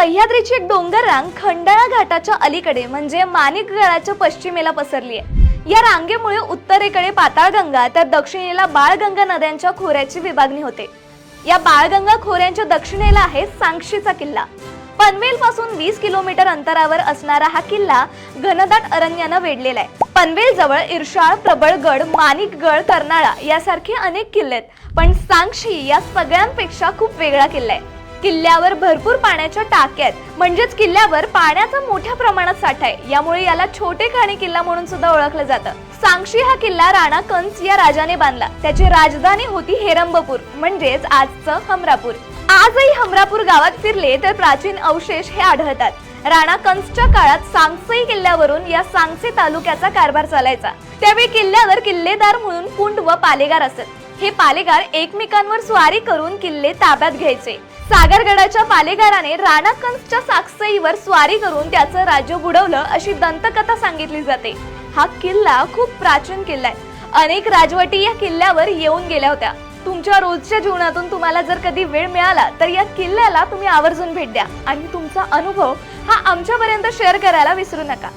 सह्याद्रीची एक डोंगर रांग खंडाळा घाटाच्या अलीकडे म्हणजे माणिकगडाच्या पश्चिमेला पसरली आहे. या रांगेमुळे उत्तरेकडे पाताळगंगा तर दक्षिणेला बाळगंगा नद्यांच्या खोऱ्याची विभागणी होते. या बाळगंगा खोऱ्यांच्या दक्षिणेला आहे सांगशीचा किल्ला. पनवेल पासून वीस किलोमीटर अंतरावर असणारा हा किल्ला घनदाट अरण्यानं वेढलेला आहे. पनवेल जवळ इर्षाळ प्रबळगड माणिकगड कर्नाळा यासारखे अनेक किल्ले आहेत. पण सांगशी या सगळ्यांपेक्षा खूप वेगळा किल्ला आहे. किल्ल्यावर भरपूर पाण्याच्या टाक्या आहेत. म्हणजेच किल्ल्यावर पाण्याचा मोठ्या प्रमाणात साठा आहे. यामुळे याला छोटे खाणी किल्ला म्हणून सुद्धा ओळखलं जातं. सांगशी हा किल्ला राणा कंस या राजाने बांधला. त्याची राजधानी होती हेरंबपूर म्हणजेच आजचं हमरापूर. आजही हमरापूर गावात फिरले तर प्राचीन अवशेष हे आढळतात. राणा कंसच्या काळात सांगसई किल्ल्यावरून या सांगसे तालुक्याचा कारभार चालायचा. त्यावेळी किल्ल्यावर किल्लेदार म्हणून कुंड व पालेगार असत. हे पालेगार एकमेकांवर स्वारी करून किल्ले ताब्यात घ्यायचे. सागरगडाच्या पालेगाराने राणा कंसच्या साक्षईवर स्वारी करून त्याचं राज्य बुडवलं अशी दंतकथा सांगितली जाते. हा किल्ला खूप प्राचीन किल्ला आहे. अनेक राजवटी या किल्ल्यावर येऊन गेल्या होत्या. तुमच्या रोजच्या जीवनातून तुम्हाला जर कधी वेळ मिळाला तर या किल्ल्याला तुम्ही आवर्जून भेट द्या आणि तुमचा अनुभव हा आमच्यापर्यंत शेअर करायला विसरू नका.